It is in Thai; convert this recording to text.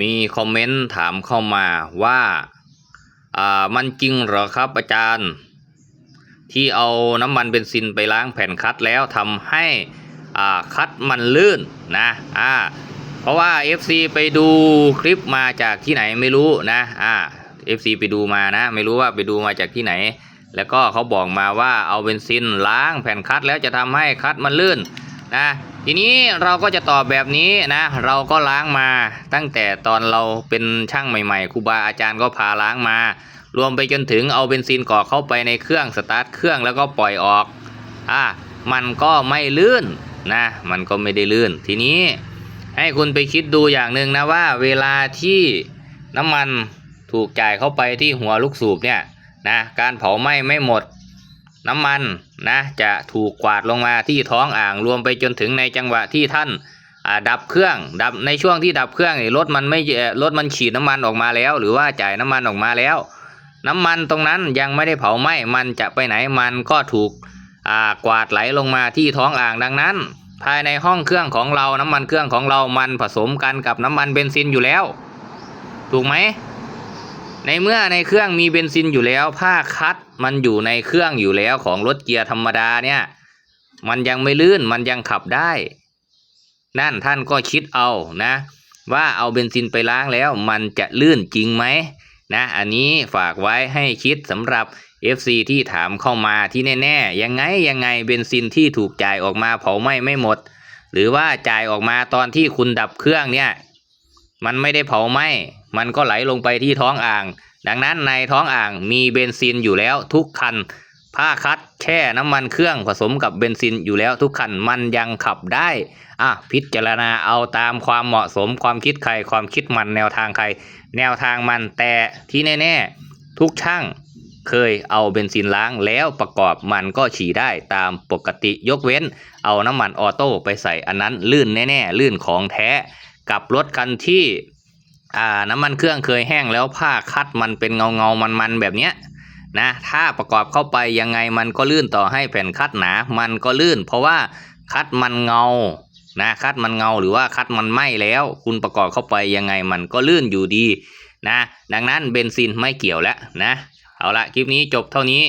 มีคอมเมนต์ถามเข้ามาว่าอ่ามันจริงเหรอครับอาจารย์ ที่เอาน้ำมันเบนซินไปล้างแผ่นคัดแล้วทำให้อ่าคัดมันลื่นนะอ่าเพราะว่า FC ไปดูคลิปมาจากที่ไหนไม่รู้นะอ่า FC ไปดูมานะ ไม่รู้ว่าไปดูมาจากที่ไหน แล้วก็เขาบอกมาว่าเอาเบนซินล้างแผ่นคัดแล้วจะทำให้คัดมันลื่น นะทีนี้เราก็จะตอบแบบนี้นะ เราก็ล้างมาตั้งแต่ตอนเราเป็นช่างใหม่ๆครูบาอาจารย์ก็พาล้างมา รวมไปจนถึงเอาเบนซินกรอเข้าไปในเครื่องสตาร์ทเครื่องแล้วก็ปล่อยออกอะมันก็ไม่ลื่นนะ มันก็ไม่ได้ลื่น ทีนี้ให้คุณไปคิดดูอย่างหนึ่งนะว่าเวลาที่น้ำมันถูกจ่ายเข้าไปที่หัวลูกสูบเนี่ยนะการเผาไหม้ไม่หมด น้ำมันนะจะถูกกวาดลงมาที่ท้องอ่างรวมไปจนถึงในจังหวะที่ท่านดับเครื่องดับในช่วงที่ดับเครื่องรถมันไม่รถมันฉีดน้ำมันออกมาแล้ว หรือว่าจ่ายน้ำมันออกมาแล้ว น้ำมันตรงนั้นยังไม่ได้เผาไหม้มันจะไปไหนมันก็ถูกกวาดไหลลงมาที่ท้องอ่างดังนั้น ภายในห้องเครื่องของเราน้ำมันเครื่องของเรามันผสมกันกับน้ำมันเบนซินอยู่แล้ว ถูกไหม ในเมื่อในเครื่องมีเบนซินอยู่แล้ว ผ้าคัดมันอยู่ในเครื่องอยู่แล้วของรถเกียร์ธรรมดาเนี่ย มันยังไม่ลื่นมันยังขับได้ นั่นท่านก็คิดเอานะ ว่าเอาเบนซินไปล้างแล้วมันจะลื่นจริงไหมนะอันนี้ฝากไว้ให้คิดสำหรับ FC ที่ถามเข้ามาที่แน่ๆ ยังไงยังไงเบนซินที่ถูกจ่ายออกมาเผาไหม้ไม่หมด หรือว่าจ่ายออกมาตอนที่คุณดับเครื่องเนี่ย มันไม่ได้เผาไหม้ มันก็ไหลลงไปที่ท้องอ่าง ดังนั้นในท้องอ่างมีเบนซินอยู่แล้วทุกคัน ผ้าคัดแช่น้ำมันเครื่องผสมกับเบนซินอยู่แล้วทุกคันมันยังขับได้ อะพิจารณาเอาตามความเหมาะสมความคิดใครความคิดมันแนวทางใคร แนวทางมันแต่ที่แน่ๆ ทุกช่างเคยเอาเบนซินล้างแล้วประกอบมันก็ฉี่ได้ตามปกติยกเว้น เอาน้ำมันออโต้ไปใส่อันนั้นลื่นแน่ๆ ลื่นของแท้ กับรถคันที่ อ่าน้ำมันเครื่องเคยแห้งแล้วผ้าคัดมันเป็นเงาเงาๆมันๆแบบเนี้ยนะถ้าประกอบเข้าไปยังไงมันก็ลื่นต่อให้แผ่นคัดหนา มันก็ลื่น เพราะว่าคัดมันเงานะคัดมันเงาหรือว่าคัดมันไหม้แล้ว คุณประกอบเข้าไปยังไงมันก็ลื่นอยู่ดีนะดังนั้นเบนซินไม่เกี่ยวแล้วนะเอาละคลิปนี้จบเท่านี้